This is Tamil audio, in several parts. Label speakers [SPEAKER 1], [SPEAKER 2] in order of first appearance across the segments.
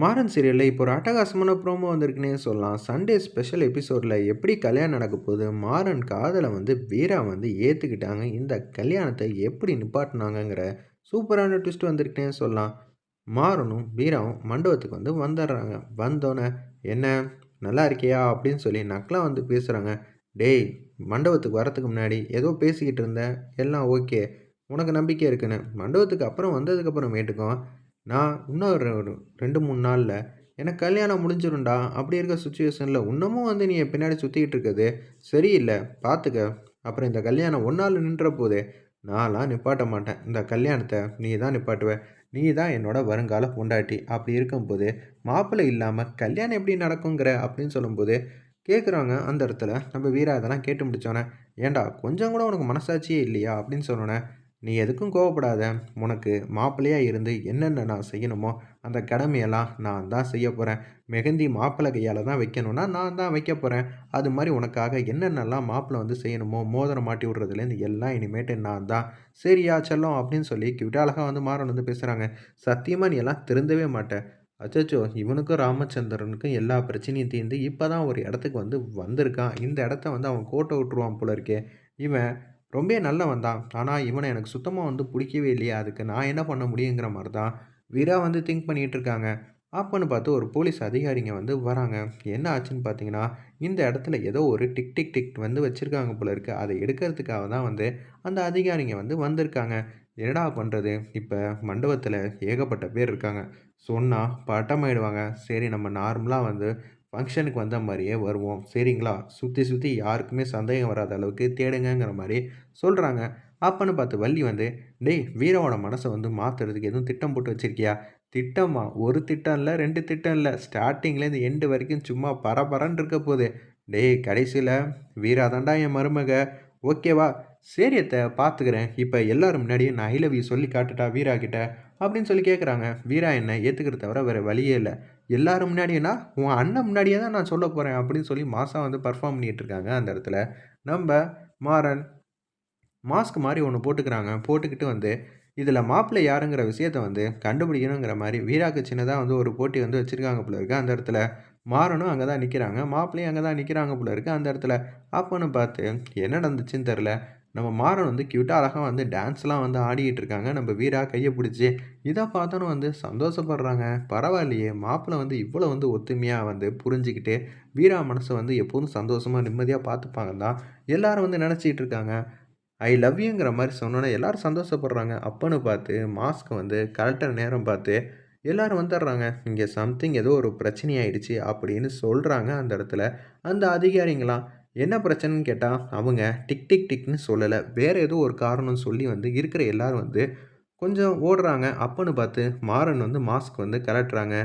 [SPEAKER 1] மாறன் சீரியலில் இப்போ ஒரு அட்டகாசமான ப்ரோமோ வந்திருக்குன்னே சொல்லலாம். சண்டே ஸ்பெஷல் எபிசோடில் எப்படி கல்யாணம் நடக்க போகுது? மாறன் காதலை வந்து வீரா வந்து ஏற்றுக்கிட்டாங்க இந்த கல்யாணத்தை எப்படி நிப்பாட்டினாங்கங்கிற சூப்பரான ட்விஸ்ட் வந்திருக்குன்னே சொல்லலாம். மாறனும் வீராவும் மண்டபத்துக்கு வந்து வந்துடுறாங்க. வந்தோன்னே என்ன நல்லா இருக்கியா? அப்படின்னு சொல்லி நக்கலாக வந்து பேசுகிறாங்க டேய் மண்டபத்துக்கு வரத்துக்கு முன்னாடி ஏதோ பேசிக்கிட்டு இருந்தேன். எல்லாம் ஓகே உனக்கு நம்பிக்கை இருக்குன்னு. மண்டபத்துக்கு அப்புறம் வந்ததுக்கப்புறமேட்டுக்கும் நான் இன்னும் ரெண்டு மூணு நாளில் எனக்கு கல்யாணம் முடிஞ்சிரும்டா. அப்படி இருக்க சுச்சுவேஷனில் இன்னமும் வந்து நீ என் பின்னாடி சுற்றிக்கிட்டு இருக்குது. சரியில்லை பார்த்துக்க அப்புறம் இந்த கல்யாணம் ஒன்றால் நின்ற போதே நான்லாம் நிப்பாட்ட மாட்டேன். இந்த கல்யாணத்தை நீ தான் நிப்பாட்டுவ. நீ தான் என்னோட வருங்கால பொண்டாட்டி. அப்படி இருக்கும்போது மாப்பிள்ளை இல்லாமல் கல்யாணம் எப்படி நடக்குங்கிற அப்படின்னு சொல்லும்போது கேட்குறாங்க அந்த இடத்துல. நம்ம வீரா இதெல்லாம் கேட்டு முடிச்சோன்னே ஏண்டா கொஞ்சம் கூட உனக்கு மனசாட்சியே இல்லையா? அப்படின்னு சொன்னோன்னே நீ எதுக்கும் கோவப்படாத. உனக்கு மாப்பிள்ளையாக இருந்து என்னென்ன நான் செய்யணுமோ அந்த கடமையெல்லாம் நான் தான் செய்ய போகிறேன் மெகந்தி மாப்பிள்ளை கையால் தான் வைக்கணும்னா நான் தான் வைக்க போகிறேன் அது மாதிரி உனக்காக என்னென்னலாம் மாப்பிள்ளை வந்து செய்யணுமோ மோதிரம் மாட்டி விட்றதுலேருந்து எல்லாம் இனிமேட்டு நான் தான். சரியா செல்லும் அப்படின்னு சொல்லி கிட்ட அழகாக வந்து மாறன் வந்து பேசுகிறாங்க சத்தியமாக நீ எல்லாம் திருந்தவே மாட்டேன் அச்சச்சோ இவனுக்கும் ராமச்சந்திரனுக்கும் எல்லா பிரச்சனையும் தீர்ந்து இப்போ தான் ஒரு இடத்துக்கு வந்து வந்திருக்கான். இந்த இடத்த வந்து அவன் கோட்டை விட்டுருவான் போல இருக்கே. இவன் ரொம்ப நல்லவன் தான். ஆனால் இவனை எனக்கு சுத்தமாக வந்து பிடிக்கவே இல்லையா. அதுக்கு நான் என்ன பண்ண முடியுங்கிற மாதிரி தான் வீரா வந்து திங்க் பண்ணிகிட்டு இருக்காங்க. அப்போன்னு பார்த்து ஒரு போலீஸ் அதிகாரிங்க வந்து வராங்க. என்ன ஆச்சுன்னு பார்த்தீங்கன்னா இந்த இடத்துல ஏதோ ஒரு டிக் டிக் டிக் வந்து வச்சுருக்காங்க போல இருக்குது அதை எடுக்கிறதுக்காக தான் வந்து அந்த அதிகாரிங்க வந்து வந்திருக்காங்க. என்னடா பண்ணுறது இப்போ மண்டபத்தில் ஏகப்பட்ட பேர் இருக்காங்க. சொன்னால் பட்டமாயிடுவாங்க சரி நம்ம நார்மலாக வந்து ஃபங்க்ஷனுக்கு வந்த மாதிரியே வருவோம். சரிங்களா? சுற்றி சுற்றி யாருக்குமே சந்தேகம் வராத அளவுக்கு தேடுங்கிற மாதிரி சொல்கிறாங்க அப்பன்னு பார்த்து வள்ளி வந்து டேய் வீராவோட மனசை வந்து மாற்றுறதுக்கு எதுவும் திட்டம் போட்டு வச்சுருக்கியா? திட்டமா? ஒரு திட்டம் இல்லை ரெண்டு திட்டம் இல்லை. ஸ்டார்டிங்லேருந்து எண்டு வரைக்கும் சும்மா பரபரன்னு இருக்க போகுது. டேய் கடைசியில் வீரா தாண்டா என் மருமக. ஓகேவா? சரியத்தை பார்த்துக்கிறேன். இப்போ எல்லோரும் முன்னாடியும் நான் ஐ லவ் யூ சொல்லி காட்டுட்டா வீரா கிட்ட அப்படின்னு சொல்லி கேட்குறாங்க வீரா என்ன ஏற்றுக்கிறத தவிர வேறு வழியே இல்லை. எல்லாரும் முன்னாடியேனா? உன் அண்ணன் முன்னாடியே தான் நான் சொல்ல போகிறேன் அப்படின்னு சொல்லி மாதம் வந்து பர்ஃபார்ம் பண்ணிகிட்டு இருக்காங்க அந்த இடத்துல. நம்ம மாறன் மாஸ்க் மாதிரி ஒன்று போட்டுக்கிறாங்க. போட்டுக்கிட்டு வந்து இதில் மாப்பிள்ளை யாருங்கிற விஷயத்த வந்து கண்டுபிடிக்கணுங்கிற மாதிரி வீராக்கு சின்னதாக வந்து ஒரு போட்டி வந்து வச்சுருக்காங்க போல இருக்குது அந்த இடத்துல. மாறனும் அங்கே தான் நிற்கிறாங்க மாப்பிள்ளையும் அங்கே தான் நிற்கிறாங்க போல இருக்குது அந்த இடத்துல. அப்போன்னு பார்த்து என்ன நடந்துச்சுன்னு தெரில நம்ம மாறன் வந்து க்யூட்டாக அழகாக வந்து டான்ஸ்லாம் வந்து ஆடிக்கிட்டு இருக்காங்க. நம்ம வீரா கையை பிடிச்சி இதை பார்த்தோன்னு வந்து சந்தோஷப்படுறாங்க. பரவாயில்லையே மாப்பிள்ளை வந்து இவ்வளோ வந்து ஒத்துமையாக வந்து புரிஞ்சுக்கிட்டு வீரா மனசை வந்து எப்போதும் சந்தோஷமாக நிம்மதியாக பார்த்துப்பாங்க தான் எல்லோரும் வந்து நினச்சிக்கிட்டு இருக்காங்க. ஐ லவ் யூங்கிற மாதிரி சொன்னோன்னே எல்லோரும் சந்தோஷப்படுறாங்க. அப்பன்னு பார்த்து மாஸ்க் வந்து கரெக்டாக நேரம் பார்த்து எல்லோரும் வந்துடுறாங்க. இங்கே சம்திங் ஏதோ ஒரு பிரச்சனை ஆயிடுச்சு அப்படின்னு சொல்கிறாங்க அந்த இடத்துல. அந்த அதிகாரிங்களாம் என்ன பிரச்சனைன்னு கேட்டால் அவங்க டிக் டிக் டிக்னு சொல்லலை. வேறு ஏதோ ஒரு காரணம் சொல்லி வந்து இருக்கிற எல்லோரும் வந்து கொஞ்சம் ஓடுறாங்க. அப்பன்னு பார்த்து மாறன் வந்து மாஸ்க் வந்து கலட்டுறாங்க.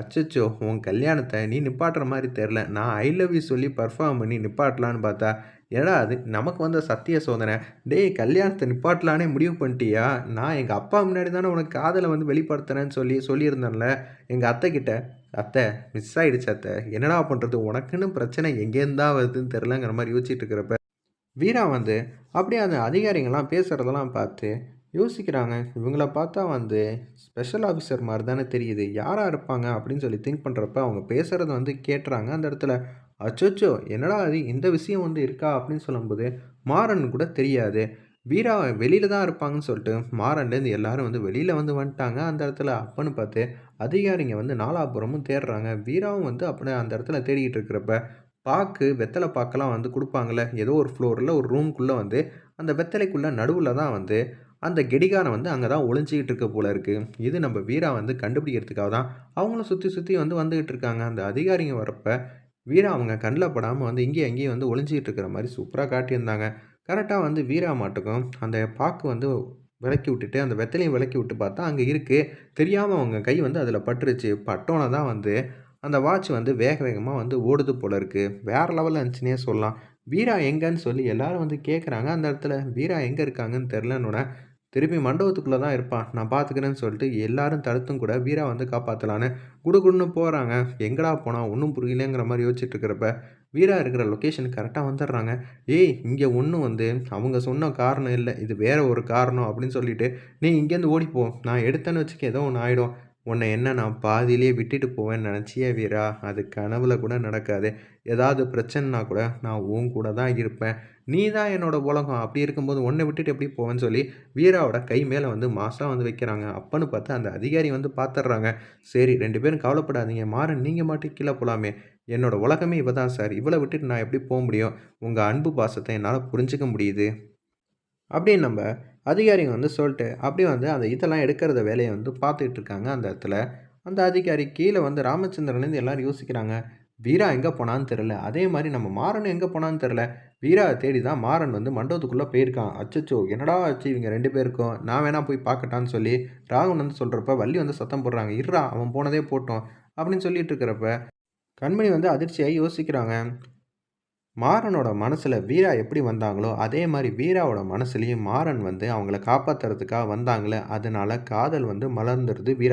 [SPEAKER 1] அச்சச்சோ உன் கல்யாணத்தை நீ நிப்பாட்டுற மாதிரி தெரில நான் ஐ லவ் யூ சொல்லி பர்ஃபார்ம் பண்ணி நிப்பாட்டலான்னு பார்த்தா ஏடா அது? நமக்கு வந்த சத்திய சோதனை. டேய் கல்யாணத்தை நிப்பாட்டலானே முடிவு பண்ணிட்டியா? நான் எங்கள் அப்பா முன்னாடி தானே உனக்கு காதலை வந்து வெளிப்படுத்துறேன்னு சொல்லி சொல்லியிருந்தேன்ல. எங்கள் அத்தை கிட்ட அத்தை மிஸ் ஆகிடுச்சு அத்தை. என்னடா பண்ணுறது உனக்குன்னு பிரச்சனை எங்கேருந்தா வருதுன்னு தெரிலங்கிற மாதிரி யோசிச்சுட்டு இருக்கிறப்ப வீரா வந்து அப்படியே அந்த அதிகாரிங்கெல்லாம் பேசுகிறதெல்லாம் பார்த்து யோசிக்கிறாங்க. இவங்கள பார்த்தா வந்து ஸ்பெஷல் ஆஃபீஸர் மாதிரி தானே தெரியுது. யாராக இருப்பாங்க? அப்படின்னு சொல்லி திங்க் பண்ணுறப்ப அவங்க பேசுகிறத வந்து கேட்டுறாங்க. அந்த இடத்துல அச்சோச்சோ என்னடா அது இந்த விஷயம் வந்து இருக்கா? அப்படின்னு சொல்லும்போது மாறன் கூட தெரியாது. வீரா வெளியில் தான் இருப்பாங்கன்னு சொல்லிட்டு மாறன்லேருந்து எல்லாரும் வந்து வெளியில் வந்து வந்துட்டாங்க. அந்த இடத்துல அப்பன்னு பார்த்து அதிகாரிங்க வந்து நாலாபுரமும் தேடுறாங்க. வீராவும் வந்து அப்படியே அந்த இடத்துல தேடிக்கிட்டு இருக்கிறப்ப பாக்கு வெத்தலை பாக்கெல்லாம் வந்து கொடுப்பாங்கள்ல ஏதோ ஒரு ஃப்ளோரில் ஒரு ரூம்குள்ளே வந்து அந்த வெத்தலைக்குள்ளே நடுவில் தான் வந்து அந்த கெடிகாரம் வந்து அங்கே தான் ஒளிஞ்சிக்கிட்டு இருக்க போல இருக்குது இது நம்ம வீரா வந்து கண்டுபிடிக்கிறதுக்காக தான் அவங்களும் சுற்றி சுற்றி வந்து வந்துக்கிட்டு இருக்காங்க. அந்த அதிகாரிங்க வரப்போ வீரா அவங்க கண்ணில் படாமல் வந்து இங்கேயும் அங்கேயும் வந்து ஒளிஞ்சிக்கிட்டு இருக்கிற மாதிரி சூப்பராக காட்டியிருந்தாங்க. கரெக்டாக வந்து வீரா மாட்டுக்கும் அந்த பாக்கு வந்து விளக்கி விட்டுட்டு அந்த வெத்தலையும் விளக்கி விட்டு பார்த்தா அங்கே இருக்குது தெரியாமல் அவங்க கை வந்து அதில் பட்டுருச்சு. பட்டோனை தான் வந்து அந்த வாட்ச் வந்து வேக வேகமாக வந்து ஓடுது போல இருக்குது வேறு லெவலில் இருந்துச்சுன்னே சொல்லலாம். வீரா எங்கன்னு சொல்லி எல்லோரும் வந்து கேட்குறாங்க அந்த இடத்துல வீரா எங்கே இருக்காங்கன்னு தெரிலன்னொன்னே திருப்பி மண்டபத்துக்குள்ளே தான் இருப்பான். நான் பார்த்துக்கிறேன்னு சொல்லிட்டு எல்லாரும் தடுத்தும் கூட வீரா வந்து காப்பாற்றலான்னு குடுகுடுன்னு போகிறாங்க எங்கடா போனால் ஒன்றும் புரியலங்கிற மாதிரி யோசிச்சுட்டு இருக்கிறப்ப வீரா இருக்கிற லொக்கேஷன் கரெக்டாக வந்துடுறாங்க. ஏய் இங்கே ஒன்றும் வந்து அவங்க சொன்ன காரணம் இல்லை இது வேறு ஒரு காரணம் அப்படின்னு சொல்லிட்டு நீ இங்கேருந்து ஓடிப்போ. நான் எடுத்தேன்னு வச்சுக்க ஏதோ ஒன்று ஆகிடும் உன்னை என்ன நான் பாதியிலேயே விட்டுட்டு போவேன்னு நினச்சியே வீரா? அது கனவுல கூட நடக்காது. ஏதாவது பிரச்சனைனா கூட நான் உன் கூட தான் இருப்பேன். நீ தான் என்னோட உலகம். அப்படி இருக்கும்போது உன்னை விட்டுட்டு எப்படி போவேன்னு சொல்லி வீராவோட கை மேலே வந்து மாசாக வந்து வைக்கிறாங்க. அப்பன்னு பார்த்து அந்த அதிகாரி வந்து பார்த்துட்றாங்க சரி ரெண்டு பேரும் கவலைப்படாதீங்க. மாறன் நீங்கள் மட்டும் கீழே போகலாமே என்னோட உலகமே இவ தான் சார். இவளை விட்டுட்டு நான் எப்படி போக முடியும்? உங்கள் அன்பு பாசத்தை என்னால் புரிஞ்சுக்க முடியுது. அப்படின்னு நம்ம அதிகாரிங்க வந்து சொல்லிட்டு அப்படியே வந்து அந்த இதெல்லாம் எடுக்கிறத வேலையை வந்து பார்த்துக்கிட்டு இருக்காங்க அந்த இடத்துல. அந்த அதிகாரி கீழே வந்து ராமச்சந்திரன்லேருந்து எல்லோரும் யோசிக்கிறாங்க வீரா எங்கே போனான்னு தெரில அதே மாதிரி நம்ம மாறன் எங்கே போனான்னு தெரில வீராவை தேடி தான் மாறன் வந்து மண்டபத்துக்குள்ளே போயிருக்கான். அச்சச்சோ என்னடா ஆச்சு இவங்க ரெண்டு பேருக்கும்? நான் வேணா போய் பார்க்கட்டான்னு சொல்லி ராகவன் வந்து சொல்கிறப்ப வள்ளி வந்து சத்தம் போடுறாங்க இருறா அவன் போனதே போட்டோம் அப்படின்னு சொல்லிட்டு இருக்கிறப்ப கண்மணி வந்து அதிர்ச்சியாகி யோசிக்கிறாங்க. மாறனோட மனசில் வீரா எப்படி வந்தாங்களோ அதே மாதிரி வீராவோட மனசுலேயும் மாறன் வந்து அவங்கள காப்பாற்றுறதுக்காக வந்தாங்களே அதனால காதல் வந்து மலர்ந்துருது வீரா.